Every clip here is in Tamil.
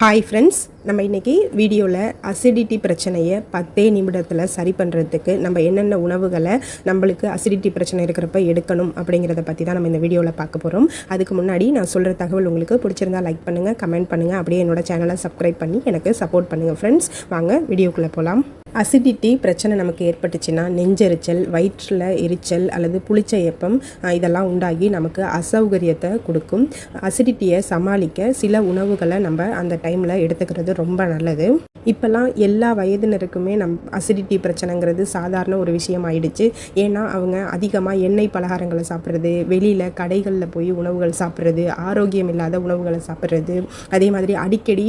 ஹாய் ஃப்ரெண்ட்ஸ் நம்ம இன்றைக்கி வீடியோவில் அசிடிட்டி பிரச்சனையை பத்தே நிமிடத்தில் சரி பண்ணுறதுக்கு நம்ம என்னென்ன உணவுகளை நம்மளுக்கு அசிடிட்டி பிரச்சனை இருக்கிறப்ப எடுக்கணும் அப்படிங்கிறத பற்றி தான் நம்ம இந்த வீடியோவில் பார்க்க போகிறோம் அதுக்கு முன்னாடி நான் சொல்கிற தகவல் உங்களுக்கு பிடிச்சிருந்தா லைக் பண்ணுங்கள் கமெண்ட் பண்ணுங்கள் அப்படியே என்னோடய சேனலை சப்ஸ்கிரைப் பண்ணி எனக்கு சப்போர்ட் பண்ணுங்கள் ஃப்ரெண்ட்ஸ் வாங்க வீடியோக்குள்ளே போகலாம் அசிடிட்டி பிரச்சனை நமக்கு ஏற்பட்டுச்சுன்னா நெஞ்செரிச்சல் வயிற்றில் எரிச்சல் அல்லது புளிச்ச ஏப்பம் இதெல்லாம் உண்டாகி நமக்கு அசௌகரியத்தை கொடுக்கும். அசிடிட்டியை சமாளிக்க சில உணவுகளை நம்ம அந்த டைமில் எடுத்துக்கிறது ரொம்ப நல்லது. இப்போல்லாம் எல்லா வயதினருக்குமே நம் அசிடிட்டி பிரச்சனைங்கிறது சாதாரண ஒரு விஷயம் ஆயிடுச்சு. ஏன்னா அவங்க அதிகமாக எண்ணெய் பலகாரங்களை சாப்பிட்றது வெளியில் கடைகளில் போய் உணவுகள் சாப்பிட்றது ஆரோக்கியம் இல்லாத உணவுகளை சாப்பிட்றது. அதே மாதிரி அடிக்கடி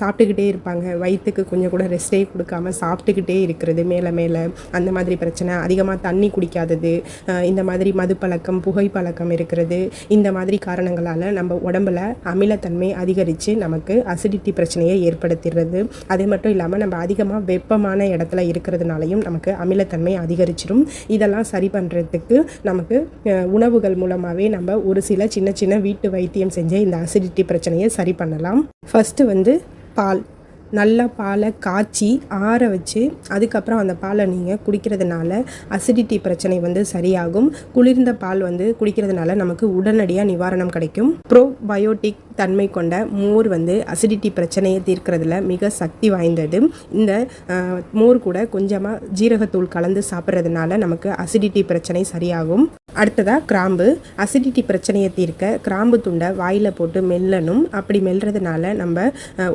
சாப்பிட்டுக்கிட்டே இருப்பாங்க. வயிற்றுக்கு கொஞ்சம் கூட ரெஸ்டே கொடுக்காம சாப்பிட்டுக்கிட்டு இருக்கிறது மேலே மேலே. அந்த மாதிரி பிரச்சனை. அதிகமாக தண்ணி குடிக்காதது இந்த மாதிரி மது பழக்கம் புகை பழக்கம் இருக்கிறது இந்த மாதிரி காரணங்களால் நம்ம உடம்புல அமிலத்தன்மை அதிகரித்து நமக்கு அசிடிட்டி பிரச்சனையை ஏற்படுத்திடுறது. அதே மட்டும் இல்லாமல் நம்ம அதிகமாக வெப்பமான இடத்துல இருக்கிறதுனாலையும் நமக்கு அமிலத்தன்மை அதிகரிச்சிடும் இதெல்லாம் சரி பண்ணுறதுக்கு நமக்கு உணவுகள் மூலமாகவே நம்ம ஒரு சில சின்ன சின்ன வீட்டு வைத்தியம் செஞ்சு இந்த அசிடிட்டி பிரச்சனையை சரி பண்ணலாம். ஃபஸ்ட்டு வந்து பால். நல்லா பாலை காய்ச்சி ஆற வச்சு அதுக்கப்புறம் அந்த பாலை நீங்கள் குடிக்கிறதுனால அசிடிட்டி பிரச்சனை வந்து சரியாகும். குளிர்ந்த பால் வந்து குடிக்கிறதுனால நமக்கு உடனடியாக நிவாரணம் கிடைக்கும். ப்ரோபயோட்டிக் தன்மை கொண்ட மோர் வந்து அசிடிட்டி பிரச்சனையை தீர்க்கிறதுல மிக சக்தி வாய்ந்தது. இந்த மோர் கூட கொஞ்சமாக ஜீரகத்தூள் கலந்து சாப்பிட்றதுனால நமக்கு அசிடிட்டி பிரச்சனை சரியாகும். அடுத்ததாக கிராம்பு. அசிடிட்டி பிரச்சனையை தீர்க்க கிராம்பு துண்டை வாயில் போட்டு மெல்லணும். அப்படி மெல்றதுனால நம்ம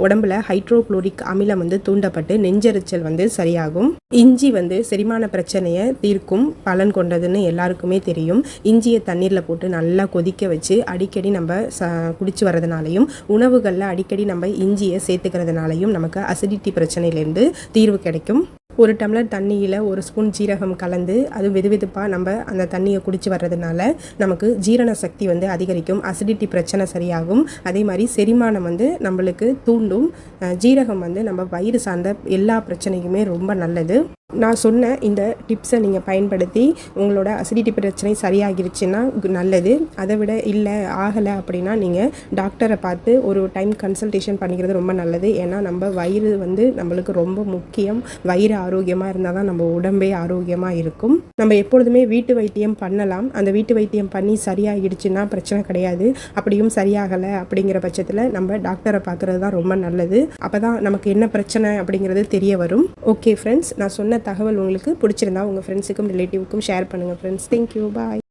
உடம்புல ஹைட்ரோக்ளோரிக் அமிலம் வந்து தூண்டப்பட்டு நெஞ்செரிச்சல் வந்து சரியாகும். இஞ்சி வந்து செரிமான பிரச்சனையை தீர்க்கும் பலன் கொண்டதுன்னு எல்லாருக்குமே தெரியும். இஞ்சியை தண்ணீரில் போட்டு நல்லா கொதிக்க வச்சு அடிக்கடி நம்ம ச குடிச்சு வர்றதுனாலையும் உணவுகளில் அடிக்கடி நம்ம இஞ்சியை சேர்த்துக்கிறதுனாலையும் நமக்கு அசிடிட்டி பிரச்சனையிலேருந்து தீர்வு கிடைக்கும். ஒரு டம்ளர் தண்ணியில் ஒரு ஸ்பூன் ஜீரகம் கலந்து அது வெதுவெதுப்பாக நம்ம அந்த தண்ணியை குடித்து வர்றதுனால நமக்கு ஜீரண சக்தி வந்து அதிகரிக்கும் அசிடிட்டி பிரச்சனை சரியாகும். அதே மாதிரி செரிமானம் வந்து நம்மளுக்கு தூண்டும். ஜீரகம் வந்து நம்ம வயிறு சார்ந்த எல்லா பிரச்சனைக்குமே ரொம்ப நல்லது. நான் சொன்ன இந்த டிப்ஸை நீங்கள் பயன்படுத்தி உங்களோட அசிடிட்டி பிரச்சனை சரியாகிருச்சுன்னா நல்லது. அதை விட இல்லை ஆகலை அப்படின்னா நீங்கள் டாக்டரை பார்த்து ஒரு டைம் கன்சல்டேஷன் பண்ணிக்கிறது ரொம்ப நல்லது. ஏன்னா நம்ம வயிறு வந்து நம்மளுக்கு ரொம்ப முக்கியம். வயிறு ஆரோக்கியமாக இருந்தால் தான் நம்ம உடம்பே ஆரோக்கியமாக இருக்கும். நம்ம எப்பொழுதுமே வீட்டு வைத்தியம் பண்ணலாம். அந்த வீட்டு வைத்தியம் பண்ணி சரியாகிடுச்சுன்னா பிரச்சனை கிடையாது. அப்படியும் சரியாகலை அப்படிங்கிற பட்சத்தில் நம்ம டாக்டரை பார்க்குறது தான் ரொம்ப நல்லது. அப்போ தான் நமக்கு என்ன பிரச்சனை அப்படிங்கிறது தெரிய வரும். ஓகே ஃப்ரெண்ட்ஸ் நான் சொன்ன தகவல் உங்களுக்கு பிடிச்சிருந்தா உங்கள் ஃப்ரெண்ட்ஸுக்கும் ரிலேட்டிவ்க்கும் ஷேர் பண்ணுங்கள் ஃப்ரெண்ட்ஸ் தேங்க்யூ பாய்